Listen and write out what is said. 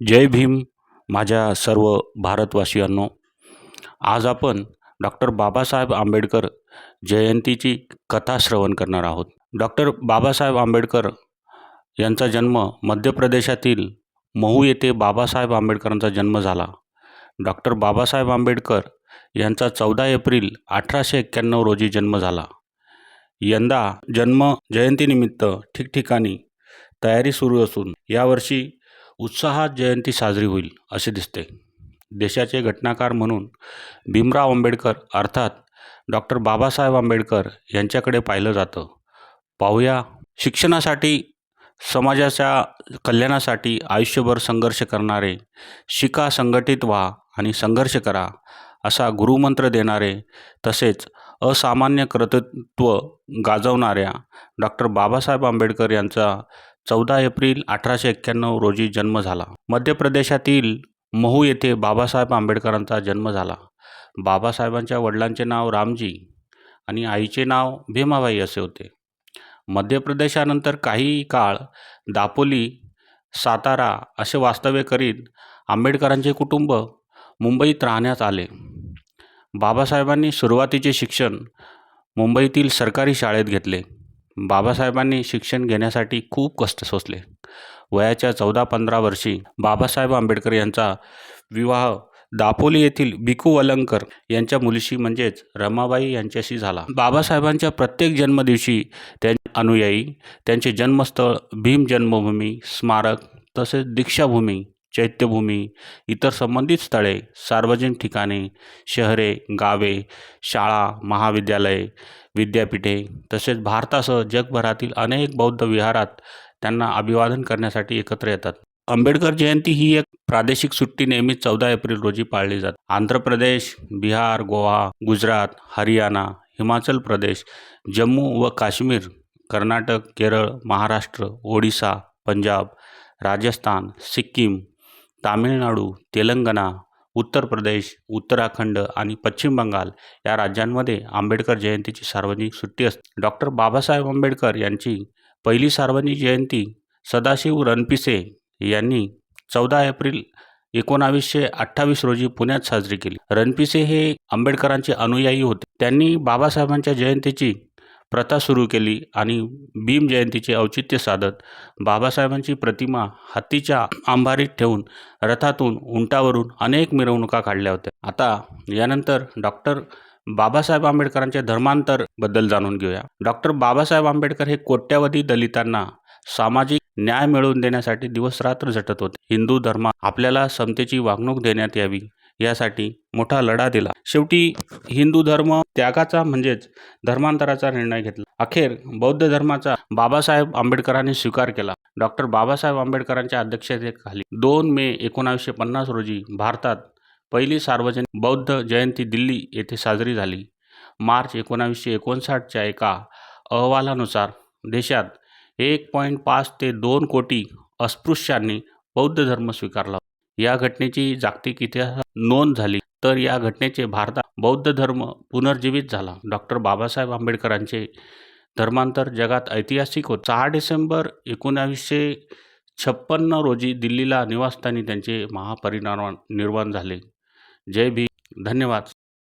जय भीम माझ्या सर्व भारतवासियांनो. आज आपण डॉक्टर बाबासाहेब आंबेडकर जयंतीची कथा श्रवण करणार आहोत. डॉक्टर बाबासाहेब आंबेडकर यांचा जन्म मध्य प्रदेशातील महू येथे बाबासाहेब आंबेडकरांचा जन्म झाला. डॉक्टर बाबासाहेब आंबेडकर यांचा चौदा एप्रिल अठराशे एक्क्याण्णव रोजी जन्म झाला. यंदा जन्म जयंतीनिमित्त ठिकठिकाणी तयारी सुरू असून यावर्षी उत्साहात जयंती साजरी होईल असे दिसते. देशाचे घटनाकार म्हणून भीमराव आंबेडकर अर्थात डॉक्टर बाबासाहेब आंबेडकर यांच्याकडे पाहिलं जातं. पाहूया शिक्षणासाठी समाजाच्या कल्याणासाठी आयुष्यभर संघर्ष करणारे शिका संघटित व्हा आणि संघर्ष करा असा गुरुमंत्र देणारे तसेच असामान्य कर्तृत्व गाजवणाऱ्या डॉक्टर बाबासाहेब आंबेडकर यांचा चौदा एप्रिल अठराशे एक्क्याण्णव रोजी जन्म झाला. मध्य प्रदेशातील महू येथे बाबासाहेब आंबेडकरांचा जन्म झाला. बाबासाहेबांच्या वडिलांचे नाव रामजी आणि आईचे नाव भीमाबाई असे होते. मध्य प्रदेशानंतर काही काळ दापोली सातारा असे वास्तव्य करीत आंबेडकरांचे कुटुंब मुंबईत राहण्यात आले. बाबासाहेबांनी सुरुवातीचे शिक्षण मुंबईतील सरकारी शाळेत घेतले. बाबासाहेबांनी शिक्षण घेण्यासाठी खूप कष्ट सोसले. वयाच्या चौदा पंधरा वर्षी बाबासाहेब आंबेडकर यांचा विवाह दापोली येथील भिकू वलंकर यांच्या मुलीशी म्हणजेच रमाबाई यांच्याशी झाला. बाबासाहेबांच्या प्रत्येक जन्मदिवशी त्यांचे अनुयायी त्यांचे जन्मस्थळ भीम जन्मभूमी स्मारक तसेच दीक्षाभूमी चैत्यभूमी इतर संबंधित स्थळे सार्वजनिक ठिकाणे शहरे गावे शाळा महाविद्यालये विद्यापीठे तसेच भारतासह जगभरातील अनेक बौद्ध विहारात त्यांना अभिवादन करण्यासाठी एकत्र येतात. आंबेडकर जयंती ही एक प्रादेशिक सुट्टी नेहमीच चौदा एप्रिल रोजी पाळली जाते. आंध्र प्रदेश बिहार गोवा गुजरात हरियाणा हिमाचल प्रदेश जम्मू व काश्मीर कर्नाटक केरळ महाराष्ट्र ओडिसा पंजाब राजस्थान सिक्कीम तामिळनाडू तेलंगणा उत्तर प्रदेश उत्तराखंड आणि पश्चिम बंगाल या राज्यांमध्ये आंबेडकर जयंतीची सार्वजनिक सुट्टी असते. डॉक्टर बाबासाहेब आंबेडकर यांची पहिली सार्वजनिक जयंती सदाशिव रणपिसे यांनी चौदा एप्रिल एकोणावीसशे अठ्ठावीस रोजी पुण्यात साजरी केली. रणपिसे हे आंबेडकरांचे अनुयायी होते. त्यांनी बाबासाहेबांच्या जयंतीची प्रथा सुरू केली आणि भीम जयंतीचे औचित्य साधत बाबासाहेबांची प्रतिमा हत्तीच्या आंभारीत ठेवून रथातून उंटावरून अनेक मिरवणुका काढल्या होत्या. आता यानंतर डॉक्टर बाबासाहेब आंबेडकरांच्या धर्मांतरबद्दल जाणून घेऊया. डॉक्टर बाबासाहेब आंबेडकर हे कोट्यावधी दलितांना सामाजिक न्याय मिळवून देण्यासाठी दिवसरात्र झटत होते. हिंदू धर्मात आपल्याला समतेची वागणूक देण्यात यावी यासाठी मोठा लढा दिला. शेवटी हिंदू धर्म त्यागाचा म्हणजेच धर्मांतराचा निर्णय घेतला. अखेर बौद्ध धर्माचा बाबासाहेब आंबेडकरांनी स्वीकार केला. डॉक्टर बाबासाहेब आंबेडकरांच्या अध्यक्षतेखाली दोन मे एकोणावीसशे पन्नास रोजी भारतात पहिली सार्वजनिक बौद्ध जयंती दिल्ली येथे साजरी झाली. मार्च एकोणावीसशे एकोणसाठच्या एका अहवालानुसार देशात एक पॉईंट पाच ते दोन कोटी अस्पृश्यांनी बौद्ध धर्म स्वीकारला या घटनेची जागतिक इतिहासात नोंद झाली तर या घटनेचे भारतात बौद्ध धर्म पुनर्जीवित झाला. डॉक्टर बाबासाहेब आंबेडकरांचे धर्मांतर जगात ऐतिहासिक होत. सहा डिसेंबर एकोणावीसशे छप्पन्न रोजी दिल्लीला निवासस्थानी त्यांचे महापरिणाम निर्माण झाले. जय भी धन्यवाद.